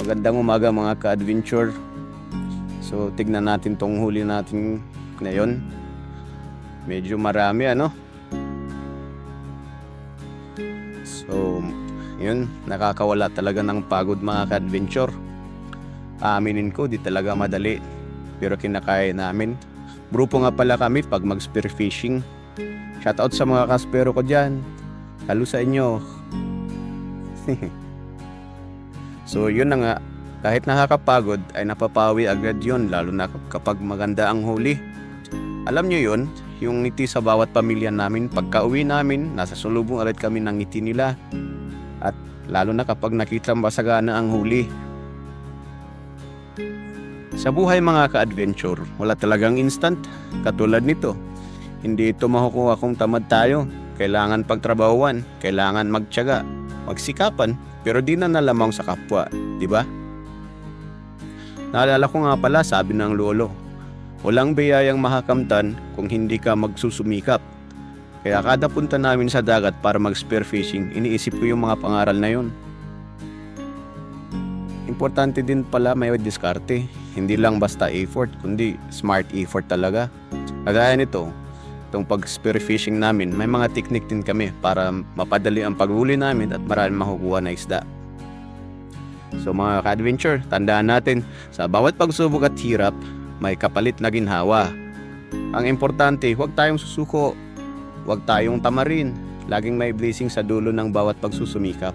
Magandang umaga mga ka-adventure. So tignan natin tong huli natin ngayon. Medyo marami ano. So yun, nakakawala talaga ng pagod mga ka-adventure. Aaminin ko, di talaga madali. Pero kinakaya namin. Grupo nga pala kami pag mag-spear fishing. Shoutout sa mga kaspero ko dyan. Halo sa inyo. so yun na nga, kahit nakakapagod ay napapawi agad yun lalo na kapag maganda ang huli. Alam nyo yun, yung ngiti sa bawat pamilya namin, pagka uwi namin, nasa sulubong ulit kami ng ngiti nila. At lalo na kapag nakita masagana ang huli. Sa buhay mga ka-adventure, wala talagang instant. Katulad nito, hindi ito makukuha kung tamad tayo. Kailangan pagtrabahuan, kailangan magtiyaga, magsikapan, pero di na nalamang sa kapwa, di ba? Naalala ko nga pala, sabi ng lolo, walang biyayang makakamtan kung hindi ka magsusumikap. Kaya kada punta namin sa dagat para mag-spear fishing, iniisip ko yung mga pangaral na yun. Importante din pala may diskarte. Hindi lang basta effort, kundi smart effort talaga. Kagaya nito, itong pag spear fishing namin, may mga technique din kami para mapadali ang paghuli namin at marami makukuha na isda. So mga ka-adventure, tandaan natin, sa bawat pagsubok at hirap, may kapalit na ginhawa. Ang importante, huwag tayong susuko, huwag tayong tamarin, laging may blessing sa dulo ng bawat pagsusumikap.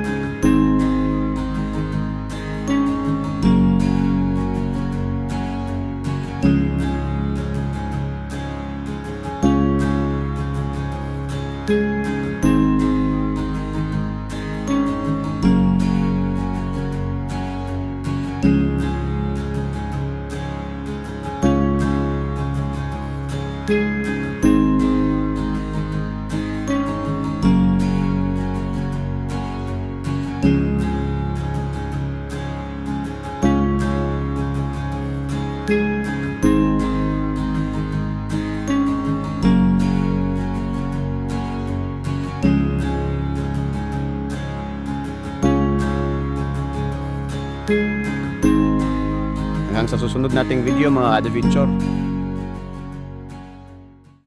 Hanggang sa susunod nating video mga adventure.